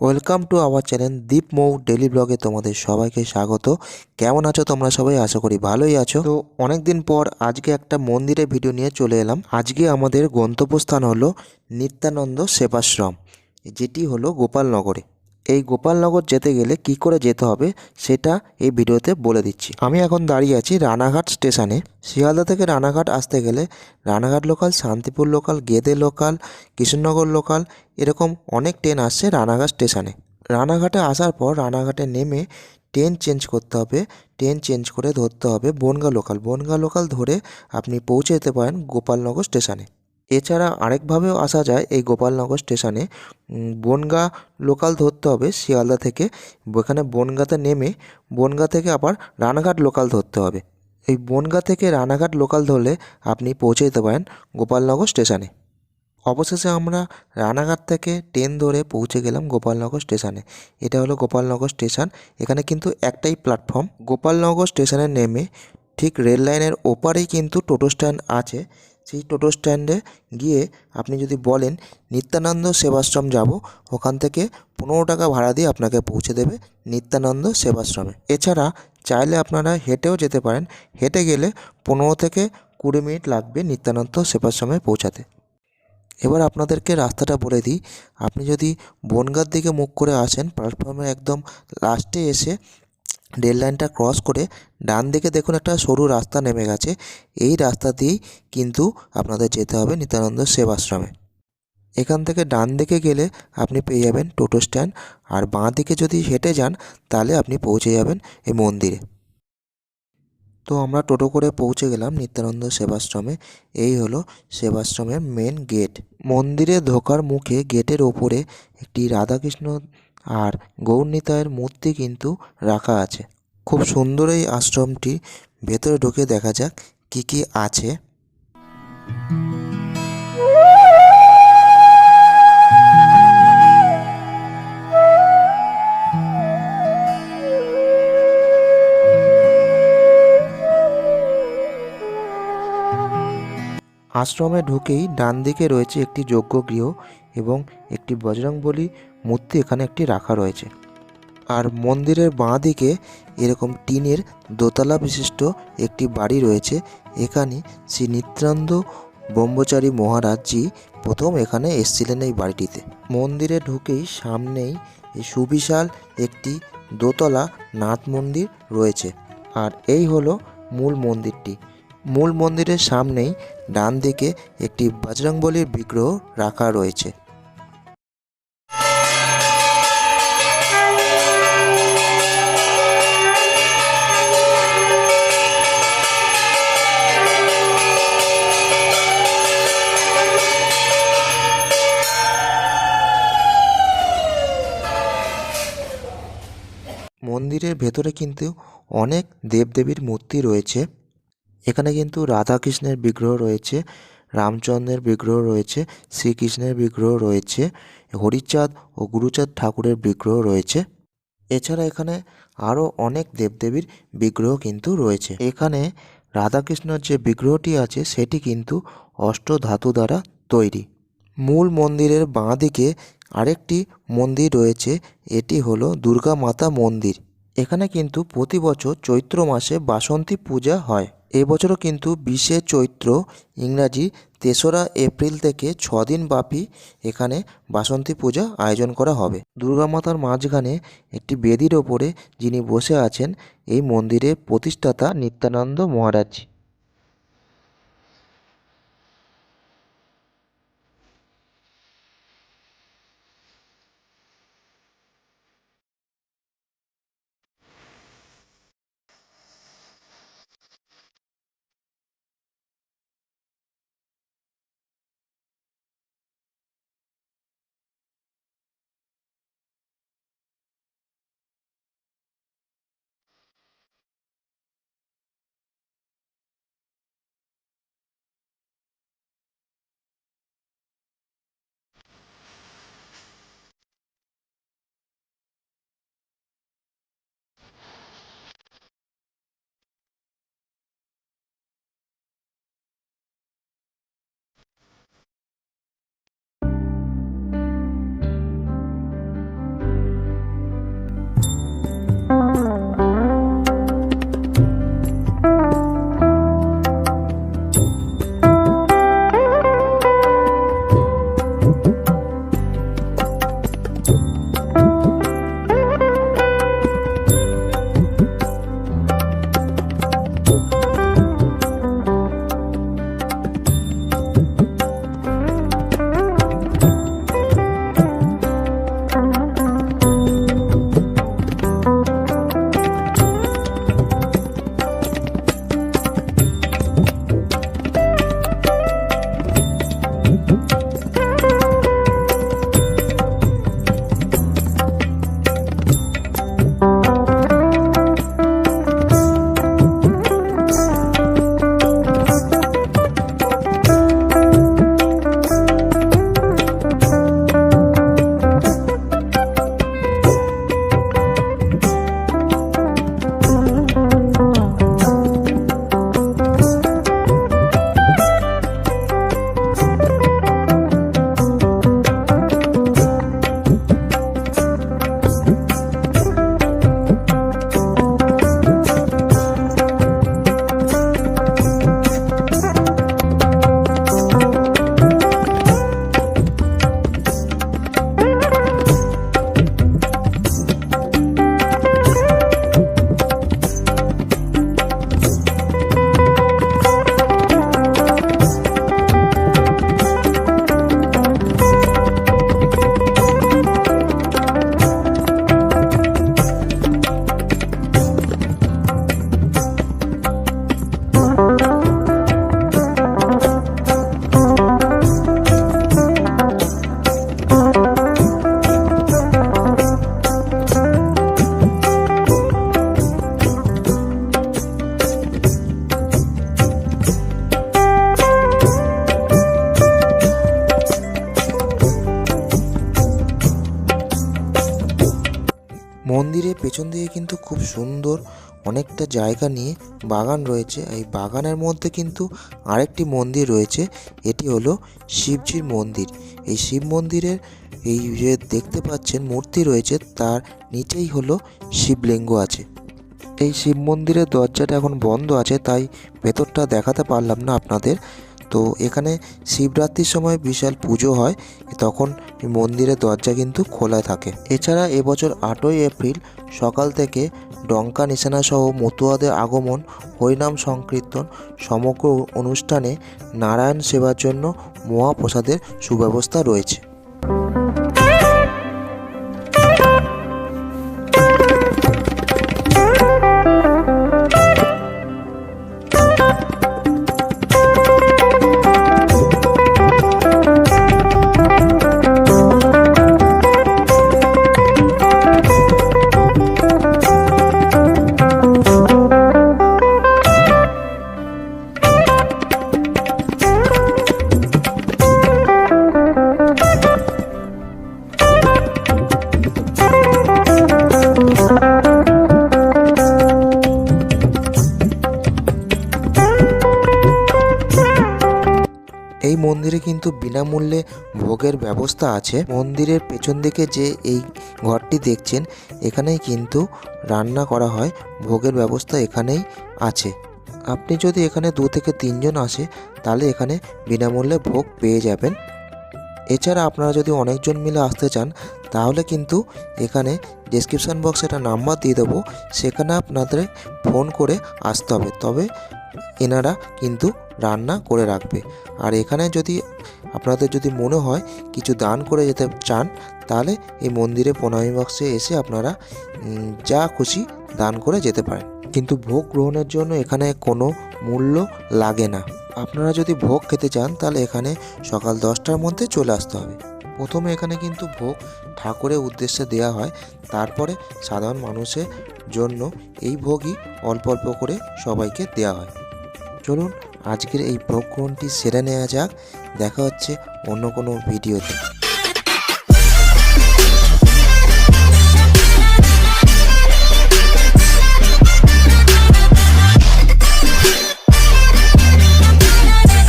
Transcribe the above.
Welcome to our channel Deep Mou daily ব্লগে তোমাদের সবাইকে স্বাগত। কেমন আছো তোমরা সবাই? আশা করি ভালোই আছো। তো অনেকদিন পর আজকে একটা মন্দিরে ভিডিও নিয়ে চলে এলাম। আজকে আমাদের গন্তব্যস্থান হলো নিত্যানন্দ সেবাশ্রম, যেটি হলো গোপালনগরে। এই গোপালনগর যেতে গেলে কি করে যেতে হবে সেটা এই ভিডিওতে বলে দিচ্ছি। আমি এখন দাঁড়িয়ে আছি রানাঘাট স্টেশনে। শিয়ালদা থেকে রানাঘাট আসতে গেলে Ranaghat local Shantipur local Gede local Krishnanagar local এরকম অনেক ট্রেন আসছে রানাঘাট স্টেশনে। রানাঘাটে আসার পর রানাঘাটে নেমে ট্রেন চেঞ্জ করতে হবে। ট্রেন চেঞ্জ করে ধরতে হবে বনগা লোকাল বনগা লোকাল ধরে আপনি পৌঁছে যেতে পারেন গোপালনগর স্টেশনে। এছাড়া আরেকভাবেও আসা যায় এই গোপালনগর স্টেশনে। বনগা লোকাল ধরতে হবে শিয়ালদা থেকে। ওখানে বনগাতে নেমে, বনগা থেকে আবার রানাঘাট লোকাল ধরতে হবে। এই বনগা থেকে রানাঘাট লোকাল ধরলে আপনি পৌঁছে যেতে পারেন গোপালনগর স্টেশনে। অবশেষে আমরা রানাঘাট থেকে ট্রেন ধরে পৌঁছে গেলাম গোপালনগর স্টেশনে। এটা হলো গোপালনগর স্টেশন। এখানে কিন্তু একটাই প্ল্যাটফর্ম। গোপালনগর স্টেশনে নেমে ঠিক রেল লাইনের ওপারেই কিন্তু টোটো স্ট্যান্ড আছে। সেই টোটো স্ট্যান্ডে গিয়ে আপনি যদি বলেন, নিত্যানন্দ সেবাশ্রম যাব। ওখান থেকে পনেরো টাকা ভাড়া দিয়ে আপনাকে পৌঁছে দেবে নিত্যানন্দ সেবাশ্রমে। এছাড়া চাইলে আপনারা হেঁটেও যেতে পারেন। হেঁটে গেলে পনেরো থেকে কুড়ি মিনিট লাগবে নিত্যানন্দ সেবাশ্রমে পৌঁছাতে। এবার আপনাদেরকে রাস্তাটা বলে দিই। আপনি যদি বনগাঁর দিকে মুখ করে আসেন প্ল্যাটফর্মের একদম লাস্টে এসে রেল লাইনটা ক্রস করে ডান দিকে দেখুন একটা সরু রাস্তা নেমে গেছে। এই রাস্তা দিয়েই কিন্তু আপনাদের যেতে হবে নিত্যানন্দ সেবাশ্রমে। এখান থেকে ডান দিকে গেলে আপনি পেয়ে যাবেন টোটো স্ট্যান্ড। আর বাঁ দিকে যদি হেঁটে যান, তাহলে আপনি পৌঁছে যাবেন এই মন্দিরে। তো আমরা টোটো করে পৌঁছে গেলাম নিত্যানন্দ সেবাশ্রমে। এই হলো সেবাশ্রমের মেন গেট মন্দিরে ঢোকার মুখে গেটের ওপরে একটি রাধাকৃষ্ণ আর গৌরনীতায়ের মূর্তি কিন্তু রাখা আছে। খুব সুন্দর এই আশ্রমটি ভেতরে ঢুকে দেখা যাক কি কি আছে। আশ্রমে ঢুকেই ডান দিকে রয়েছে একটি যোগ্য যজ্ঞগৃহ এবং একটি বজরংবলী মূর্তি এখানে একটি রাখা রয়েছে। আর মন্দিরের বাঁ দিকে এরকম টিনের দোতলা বিশিষ্ট একটি বাড়ি রয়েছে। এখানে শ্রী নিত্যানন্দ ব্রহ্মচারী মহারাজজি প্রথম এখানে এসেছিলেন এই বাড়িটিতে। মন্দিরে ঢুকেই সামনেই সুবিশাল একটি দোতলা নাথ মন্দির রয়েছে। আর এই হলো মূল মন্দিরটি। মূল মন্দিরের সামনেই ডান দিকে একটি বজরংবলীর বিগ্রহ রাখা রয়েছে। মন্দিরের ভেতরে কিন্তু অনেক দেবদেবীর মূর্তি রয়েছে। এখানে কিন্তু রাধাকৃষ্ণের বিগ্রহ রয়েছে, রামচন্দ্রের বিগ্রহ রয়েছে, শ্রীকৃষ্ণের বিগ্রহ রয়েছে, হরিচাঁদ ও গুরুচাঁদ ঠাকুরের বিগ্রহ রয়েছে। এছাড়া এখানে আরও অনেক দেবদেবীর বিগ্রহ কিন্তু রয়েছে। এখানে রাধাকৃষ্ণর যে বিগ্রহটি আছে, সেটি কিন্তু অষ্টধাতু দ্বারা তৈরি। মূল মন্দিরের বাঁ দিকে আরেকটি মন্দির রয়েছে, এটি হলো দুর্গা মাতা মন্দির। এখানে কিন্তু প্রতি বছর চৈত্র মাসে বাসন্তী পূজা হয়। এবছরও কিন্তু বিশে চৈত্র, ইংরাজি, তেসরা এপ্রিল থেকে ছদিন ব্যাপী এখানে বাসন্তী পূজা আয়োজন করা হবে। দুর্গা মাতার মাঝখানে একটি বেদির ওপরে যিনি বসে আছেন, এই মন্দিরের প্রতিষ্ঠাতা নিত্যানন্দ মহারাজ। পেছন দিকে কিন্তু খুব সুন্দর অনেকটা জায়গা নিয়ে বাগান রয়েছে। এই বাগানের মধ্যে কিন্তু আরেকটি মন্দির রয়েছে, এটি হলো শিবজির মন্দির। এই শিব মন্দিরের এই যে দেখতে পাচ্ছেন মূর্তি রয়েছে, তার নিচেই হলো শিবলিঙ্গ আছে। এই শিব মন্দিরের দরজাটা এখন বন্ধ আছে, তাই ভেতরটা দেখাতে পারলাম না আপনাদের। তো এখানে শিবরাত্রির সময় বিশাল পুজো হয়, তখন মন্দিরের দরজা কিন্তু খোলা থাকে। এছাড়া এবছর আটই এপ্রিল সকাল থেকে ডঙ্কা নিশানা সহ মতুয়াদের আগমন, হরিনাম সংকীর্তন, সমগ্র অনুষ্ঠানে নারায়ণ সেবার জন্য মহাপ্রসাদের সুব্যবস্থা রয়েছে। এই মন্দিরে কিন্তু বিনামূল্যে ভোগের ব্যবস্থা আছে। মন্দিরের পেছন দিকে যে এই ঘরটি দেখছেন, এখানেই কিন্তু রান্না করা হয়। ভোগের ব্যবস্থা এখানেই আছে। আপনি যদি এখানে দু থেকে তিনজন আসে, তাহলে এখানে বিনামূল্যে ভোগ পেয়ে যাবেন। এছাড়া আপনারা যদি অনেকজন মিলে আসতে চান, তাহলে কিন্তু এখানে ডেসক্রিপশান বক্সে একটা নাম্বার দিয়ে দেবো। সেখানে আপনাদের ফোন করে আসতে হবে। তবে এনারা কিন্তু রান্না করে রাখবে। আর এখানে যদি আপনাদের যদি মনে হয় কিছু দান করে যেতে চান, তাহলে এই মন্দিরে প্রণামী বক্সে এসে আপনারা যা খুশি দান করে যেতে পারেন। কিন্তু ভোগ গ্রহণের জন্য এখানে কোনো মূল্য লাগে না। আপনারা যদি ভোগ খেতে চান, তাহলে এখানে সকাল দশটার মধ্যে চলে আসতে হবে। প্রথমে এখানে কিন্তু ভোগ ঠাকুরের উদ্দেশ্যে দেওয়া হয়। তারপরে সাধারণ মানুষের জন্য এই ভোগই অল্প অল্প করে সবাইকে দেওয়া হয়। চলুন আজকের এই প্রকরণটি সেরে নেওয়া যাক। দেখা হচ্ছে অন্য কোনো ভিডিওতে।